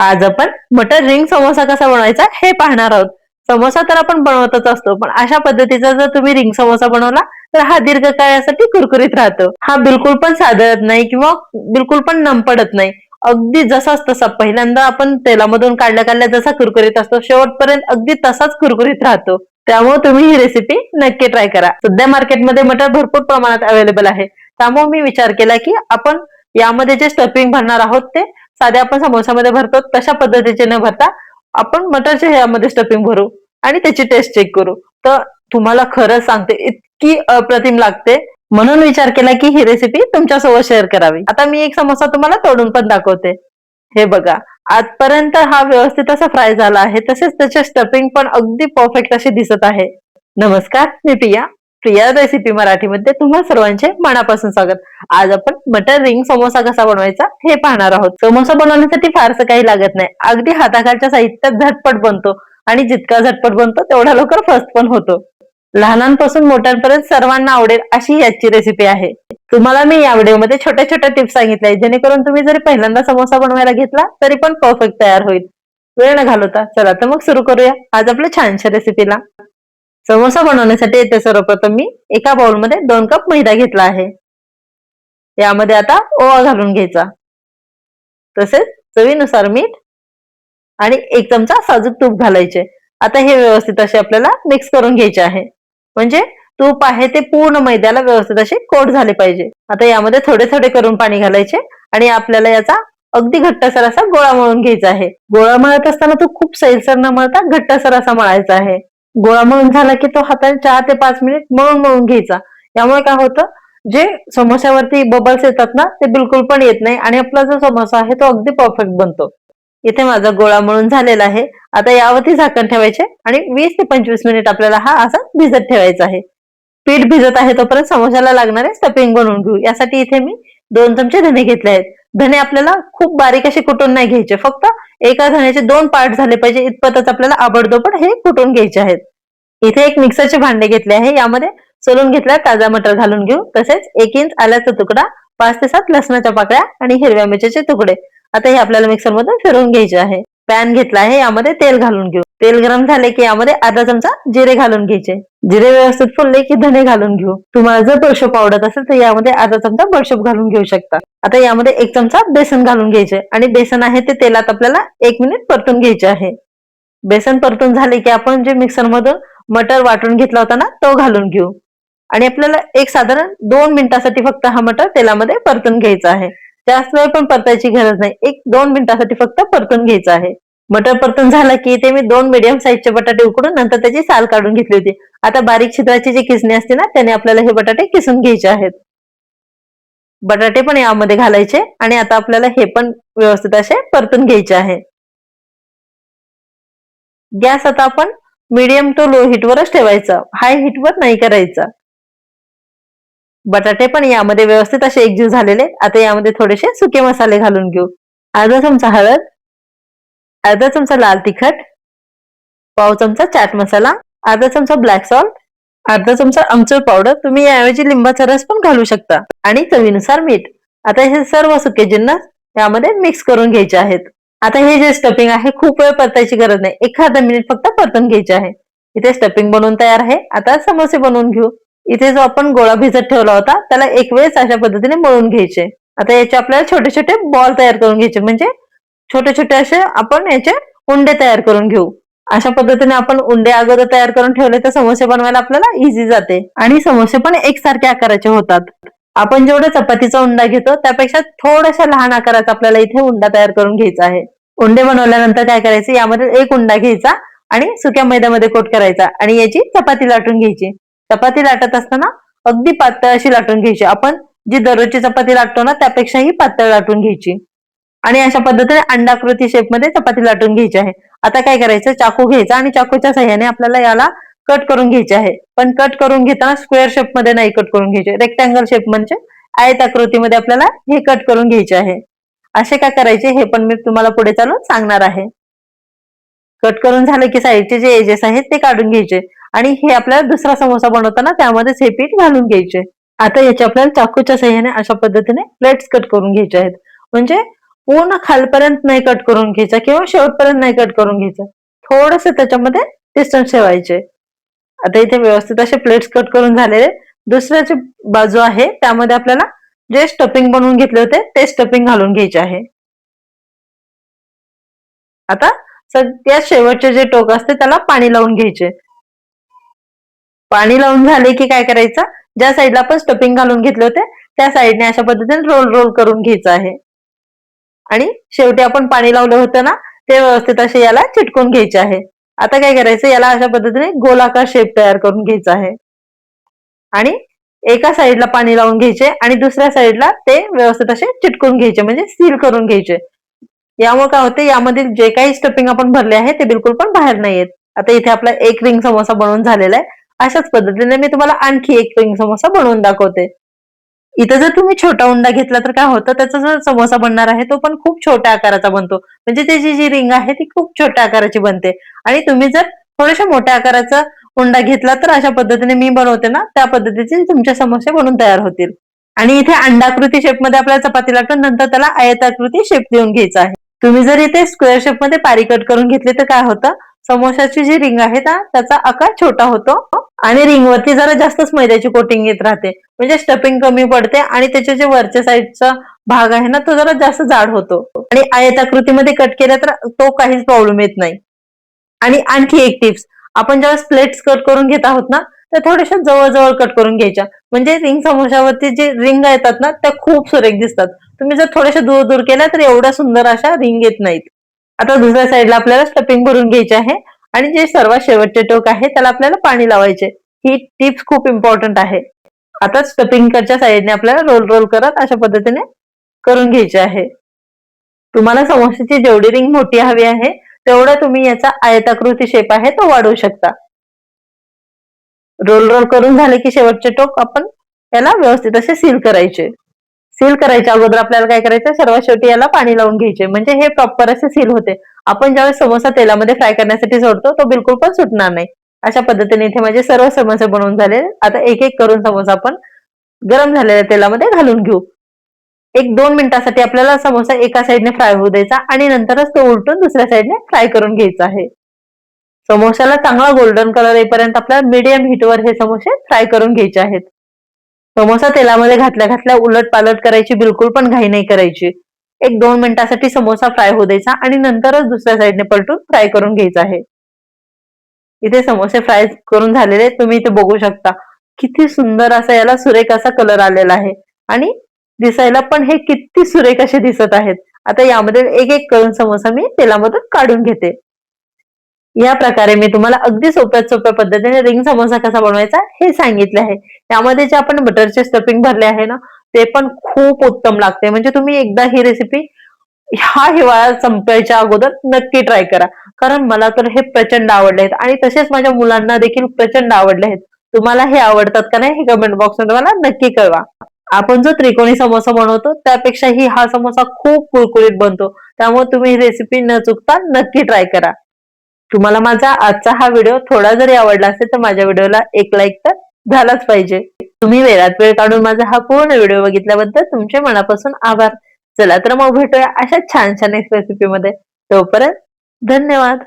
आज आपण मटर रिंग समोसा कसा बनवायचा हे पाहणार आहोत. समोसा तर आपण बनवतच असतो पण अशा पद्धतीचा जर तुम्ही रिंग समोसा बनवला तर हा दीर्घकाळासाठी कुरकुरीत राहतो. हा बिलकुल पण साधत नाही किंवा बिलकुल पण नम पडत नाही. अगदी जसाच तसा पहिल्यांदा आपण तेलामधून काढल्या काढल्या जसा कुरकुरीत असतो शेवटपर्यंत अगदी तसाच कुरकुरीत राहतो. त्यामुळे तुम्ही ही रेसिपी नक्की ट्राय करा. सध्या मार्केटमध्ये मटर भरपूर प्रमाणात अवेलेबल आहे. त्यामुळे मी विचार केला की आपण यामध्ये जे स्टफिंग भरणार आहोत ते साध्या आपण समोसामध्ये भरतो तशा पद्धतीचे न भरता आपण मटरच्या ह्यामध्ये स्टफिंग भरू आणि त्याची टेस्ट चेक करू. तर तुम्हाला खरंच सांगते इतकी अप्रतिम लागते. म्हणून विचार केला की ही रेसिपी तुमच्यासोबत शेअर करावी. आता मी एक समोसा तुम्हाला तोडून पण दाखवते. हे बघा आजपर्यंत हा व्यवस्थित असा फ्राय झाला आहे तसेच त्याचे स्टफिंग पण अगदी परफेक्ट असे दिसत आहे. नमस्कार मी प्रिया. प्रिया रेसिपी मराठीमध्ये तुम्हा सर्वांचे मनापासून स्वागत. आज आपण मटर रिंग समोसा कसा बनवायचा हे पाहणार आहोत. समोसा बनवण्यासाठी फारसं काही लागत नाही. अगदी हाताखालच्या साहित्यात झटपट बनतो आणि जितका झटपट बनतो तेवढा लवकर फर्स्ट पण होतो. लहानांपासून मोठ्यांपर्यंत सर्वांना आवडेल अशी याची रेसिपी आहे. तुम्हाला मी या व्हिडिओमध्ये छोट्या छोट्या टिप्स सांगितल्या जेणेकरून तुम्ही जरी पहिल्यांदा समोसा बनवायला घेतला तरी पण परफेक्ट तयार होईल. वेळ न घालवता चला तर मग सुरू करूया आज आपल्या छानशा रेसिपीला समोसा बनवण्यासाठी येथे सर्वप्रथम मी एका बाउलमध्ये दोन कप मैदा घेतला आहे. यामध्ये आता ओवा घालून घ्यायचा. तसेच चवीनुसार मीठ आणि एक चमचा साजूक तूप घालायचे. आता हे व्यवस्थित असे आपल्याला मिक्स करून घ्यायचे आहे. म्हणजे तूप आहे ते पूर्ण मैद्याला व्यवस्थित असे कोट झाले पाहिजे. आता यामध्ये थोडे थोडे करून पाणी घालायचे आणि आपल्याला याचा अगदी घट्टसर असा गोळा मळून घ्यायचा आहे. गोळा मळत असताना तो खूप सैलसर न मळता घट्टसर असा मळायचा आहे. गोळा मळून झाला की तो हाताने चार ते पाच मिनिट मळून मळून घ्यायचा. यामुळे काय होतं जे समोस्यावरती बबल्स येतात ना ते बिलकुल पण येत नाही आणि आपला जो समोसा आहे तो अगदी परफेक्ट बनतो. इथे माझा गोळा मळून झालेला आहे. आता यावरती झाकण ठेवायचे आणि वीस ते पंचवीस मिनिट आपल्याला हा असा भिजत ठेवायचा आहे. पीठ भिजत आहे तोपर्यंत समोसाला लागणारे स्टफिंग बनवून घेऊ. यासाठी इथे मी दोन चमचे धने घेतले आहेत. धने आपल्याला खूप बारीक असे कुटून नाही घ्यायचे. फक्त एका धण्याचे दोन पार्ट झाले पाहिजे. इतपतच आपल्याला आवडतो हे कुटून घ्यायचे आहेत? इथे एक मिक्सरचे भांडे घेतले आहे. यामध्ये सोलून घेतला ताजा मटर घालून घेऊ. तसेच एक इंच आल्याचा तुकडा पाच ते सात लसणाच्या पाकळ्या आणि हिरव्या मिरच्याचे तुकडे. आता हे आपल्याला मिक्सर मधून फिरवून घ्यायचे आहे. पॅन घेतला आहे यामध्ये तेल घालून घेऊ. तेल गरम झाले की यामध्ये अर्धा चमचा जिरे घालून घ्यायचे. जिरे व्यवस्थित फुलले की धने घालून घेऊ. तुम्हाला जर बडशोप आवडत असेल तर यामध्ये अर्धा चमचा बडशोप घालून घेऊ शकता. आता यामध्ये एक चमचा बेसन घालून घ्यायचे आणि बेसन आहे ते तेलात आपल्याला एक मिनिट परतून घ्यायचे आहे. बेसन परतून झाले की आपण जे मिक्सर मधून मटर वाटून घेतला होता ना तो घालून घेऊ. आणि आपल्याला एक साधारण दोन मिनिटासाठी फक्त हा मटर तेलामध्ये परतून घ्यायचा आहे. जास्त वेळ पण परतायची गरज नाही. एक दोन मिनिटासाठी फक्त परतून घ्यायचं आहे. मटर परतून झालं की ते मी दोन मिडियम साईजचे बटाटे उकडून नंतर त्याची साल काढून घेतली होती. आता बारीक छिद्राची जी किसणी असते ना त्याने आपल्याला हे बटाटे किसून घ्यायचे आहेत. बटाटे पण यामध्ये घालायचे आणि आता आपल्याला हे पण व्यवस्थित असे परतून घ्यायचे आहे. गॅस आता आपण मीडियम टू लो हीटवरच ठेवायचा. हाय हीटवर नाही करायचा. बटाटे पण यामध्ये व्यवस्थित असे एकजीव झालेले आता यामध्ये थोडेसे सुके मसाले घालून घेऊ. अर्धा चमचा हळद अर्धा चमचा लाल तिखट पाव चमचा चाट मसाला अर्धा चमचा ब्लॅक सॉल्ट अर्धा चमचा आमचूर पावडर तुम्ही याऐवजी लिंबाचा रस पण घालू शकता. आणि चवीनुसार मीठ. आता हे सर्व सुके जिन्नस यामध्ये मिक्स करून घ्यायचे आहेत. आता हे जे स्टफिंग आहे खूप वेळ परतायची गरज नाही. एखादा मिनिट फक्त परतून घ्यायचे आहे. इथे स्टफिंग बनवून तयार आहे. आता समोसे बनवून घेऊ. इथे जो आपण गोळा भिजत ठेवला होता त्याला एक वेळेस अशा पद्धतीने मळून घ्यायचे. आता याचे आपल्याला छोटे छोटे बॉल तयार करून घ्यायचे. म्हणजे छोटे छोटे असे आपण याचे उंडे तयार करून घेऊ. अशा पद्धतीने आपण उंडे अगोदर तयार करून ठेवले तर समोसे बनवायला आपल्याला इझी जाते. आणि समोसे पण एकसारखे आकाराचे होतात. आपण जेवढं चपातीचा उंडा घेतो त्यापेक्षा थोड्याशा लहान आकाराचा आपल्याला इथे उंडा तयार करून घ्यायचा आहे. उंडे बनवल्यानंतर काय करायचे? यामध्ये एक उंडा घ्यायचा आणि सुक्या मैद्यामध्ये कोट करायचा आणि याची चपाती लाटून घ्यायची. चपाती लाटत असताना अगदी पातळ अशी लाटून घ्यायची. आपण जी दररोजची चपाती लाटतो ना त्यापेक्षाही पातळ लाटून घ्यायची. आणि अशा पद्धतीने अंडाकृती शेपमध्ये चपाती लाटून घ्यायची आहे. आता काय करायचं? चाकू घ्यायचा आणि चाकूच्या सहाय्याने आपल्याला याला कट करून घ्यायचे आहे. पण कट करून घेताना स्क्वेअर शेपमध्ये नाही कट करून घ्यायचे. रेक्टँगल शेप म्हणजे आयत आकृतीमध्ये आपल्याला हे कट करून घ्यायचे आहे. असे काय करायचे? हे पण मी तुम्हाला पुढे चालून सांगणार आहे. कट करून झालं की साईडचे जे एजेस आहेत ते काढून घ्यायचे. आणि हे आपल्याला दुसरा समोसा बनवताना त्यामध्येच हे पीठ घालून घ्यायचे. आता याचे आपल्याला चाकूच्या सहाय्याने अशा पद्धतीने प्लेट्स कट करून घ्यायचे आहेत. म्हणजे पूर्ण खालपर्यंत नाही कट करून घ्यायचा किंवा शेवटपर्यंत नाही कट करून घ्यायचं. थोडस त्याच्यामध्ये डिस्टन्स ठेवायचे. आता इथे व्यवस्थित असे प्लेट्स कट करून झालेले दुसऱ्याची बाजू आहे त्यामध्ये आपल्याला जे स्टफिंग बनवून घेतले होते ते स्टफिंग घालून घ्यायचे आहे. आता सगळ्यात शेवटचे जे टोक असते त्याला पाणी लावून घ्यायचे. पाणी लावून झाले की काय करायचं? ज्या साईडला आपण स्टफिंग घालून घेतले होते त्या साईडने अशा पद्धतीने रोल रोल करून घ्यायचं आहे. आणि शेवटी आपण पाणी लावलं होतं ना ते व्यवस्थित असे याला चिटकून घ्यायचे आहे. आता काय करायचं? याला अशा पद्धतीने गोलाकार शेप तयार करून घ्यायचा आहे. आणि एका साईडला पाणी लावून घ्यायचे आणि दुसऱ्या साईडला ते व्यवस्थित असे चिटकून घ्यायचे म्हणजे सील करून घ्यायचे. यामुळे काय होते? यामधील जे काही स्टफिंग आपण भरले आहे ते बिलकुल पण बाहेर नाही येत. आता इथे आपला एक रिंग समोसा बनवून झालेला आहे. अशाच पद्धतीने मी तुम्हाला आणखी एक रिंग समोसा बनवून दाखवते. इथं जर तुम्ही छोटा उंडा घेतला तर काय होतं? त्याचा जो समोसा बनणार आहे तो पण खूप छोट्या आकाराचा बनतो. म्हणजे त्याची जी रिंग आहे ती खूप छोट्या आकाराची बनते. आणि तुम्ही जर थोड्याशा मोठ्या आकाराचा उंडा घेतला तर अशा पद्धतीने मी बनवते ना त्या पद्धतीचे तुमच्या समोसे बनून तयार होतील. आणि इथे अंडाकृती शेपमध्ये आपल्याला चपाती लाटून नंतर त्याला आयताकृती शेप देऊन घ्यायचा आहे. तुम्ही जर इथे स्क्वेअर शेपमध्ये पारी कट करून घेतले तर काय होतं? समोशाची जी रिंग आहे ना त्याचा आकार छोटा होतो आणि रिंगवरती जरा जास्तच मैद्याची कोटिंग येत राहते. म्हणजे स्टफिंग कमी पडते आणि त्याचे जे वरच्या साईडचा भाग आहे ना तो जरा जास्त जाड होतो. आणि आयताकृतीमध्ये कट केला तर तो काहीच प्रॉब्लेम येत नाही. आणि आणखी एक टिप्स. आपण ज्यावेळेस प्लेट्स कट करून घेत आहोत ना त्या थोड्याशा जवळजवळ कट करून घ्यायच्या. म्हणजे रिंग समोशावरती जे रिंग येतात ना त्या खूप सुरेख दिसतात. तुम्ही जर थोड्याशा दूर दूर केल्या तर एवढ्या सुंदर अशा रिंग येत नाहीत. आता दुसऱ्या साईडला आपल्याला स्टपिंग भरून घ्यायचे आहे. आणि जे सर्वात शेवटचे टोक आहे त्याला आपल्याला पाणी लावायचे. ही टिप्स खूप इम्पॉर्टंट आहे. आता स्टपिंगच्या साईडने आपल्याला रोल रोल करत अशा पद्धतीने करून घ्यायचे आहे. तुम्हाला समोसेची जेवढी रिंग मोठी हवी आहे तेवढा तुम्ही याचा आयताकृती शेप आहे तो वाढवू शकता. रोल रोल करून झाले की शेवटचे टोक आपण याला व्यवस्थित असे सील करायचे. सील करायच्या अगोदर आपल्याला काय करायचं? सर्वात शेवटी याला पाणी लावून घ्यायचे. म्हणजे हे प्रॉपर असे सील होते. आपण ज्यावेळेस समोसा तेलामध्ये फ्राय करण्यासाठी सोडतो तो बिलकुल पण सुटणार नाही. अशा पद्धतीने इथे माझे सर्व समोसे बनवून झाले. आता एक एक करून समोसा आपण गरम झालेल्या तेलामध्ये घालून घेऊ. एक दोन मिनिटासाठी आपल्याला समोसा एका साईडने फ्राय होऊ द्यायचा आणि नंतरच तो उलटून दुसऱ्या साईडने फ्राय करून घ्यायचा आहे. समोसाला चांगला गोल्डन कलर येईपर्यंत आपल्याला मीडियम हीटवर हे समोसे फ्राय करून घ्यायचे आहेत. समोसा तेलामध्ये घातल्या घातल्या उलट पालट करायची बिलकुल पण घाई नाही करायची. एक दोन मिनिटासाठी समोसा फ्राय होऊ द्यायचा आणि नंतरच दुसऱ्या साईडने पलटून फ्राय करून घ्यायचा आहे. इथे समोसे फ्राय करून झालेले तुम्ही इथे बघू शकता. किती सुंदर असा याला सुरेख असा कलर आलेला आहे. आणि दिसायला पण हे किती सुरेख असे दिसत आहेत. आता यामध्ये एक एक करून समोसा मी तेलामधून काढून घेते. या प्रकारे मी तुम्हाला अगदी सोप्यात सोप्या पद्धतीने रिंग समोसा कसा बनवायचा हे सांगितले आहे. त्यामध्ये जे आपण बटरचे स्टफिंग भरले आहे ना ते पण खूप उत्तम लागते. म्हणजे तुम्ही एकदा ही रेसिपी ह्या हिवाळ्यात संपायच्या अगोदर नक्की ट्राय करा. कारण मला तर हे प्रचंड आवडले आहेत. आणि तसेच माझ्या मुलांना देखील प्रचंड आवडले आहेत. तुम्हाला हे आवडतात का नाही हे कमेंट बॉक्समध्ये मला नक्की कळवा. आपण जो त्रिकोणी समोसा बनवतो त्यापेक्षाही हा समोसा खूप कुरकुरीत बनतो. त्यामुळे तुम्ही ही रेसिपी न चुकता नक्की ट्राय करा. तुम्हाला माझा आजचा हा व्हिडिओ थोडा जरी आवडला असेल तर माझ्या व्हिडिओला एक लाईक तर झालाच पाहिजे. तुम्ही वेळात वेळ काढून माझा हा पूर्ण व्हिडिओ बघितल्याबद्दल तुमचे मनापासून आभार. चला तर मग भेटूया अशा छान छान रेसिपीमध्ये तोपर्यंत धन्यवाद.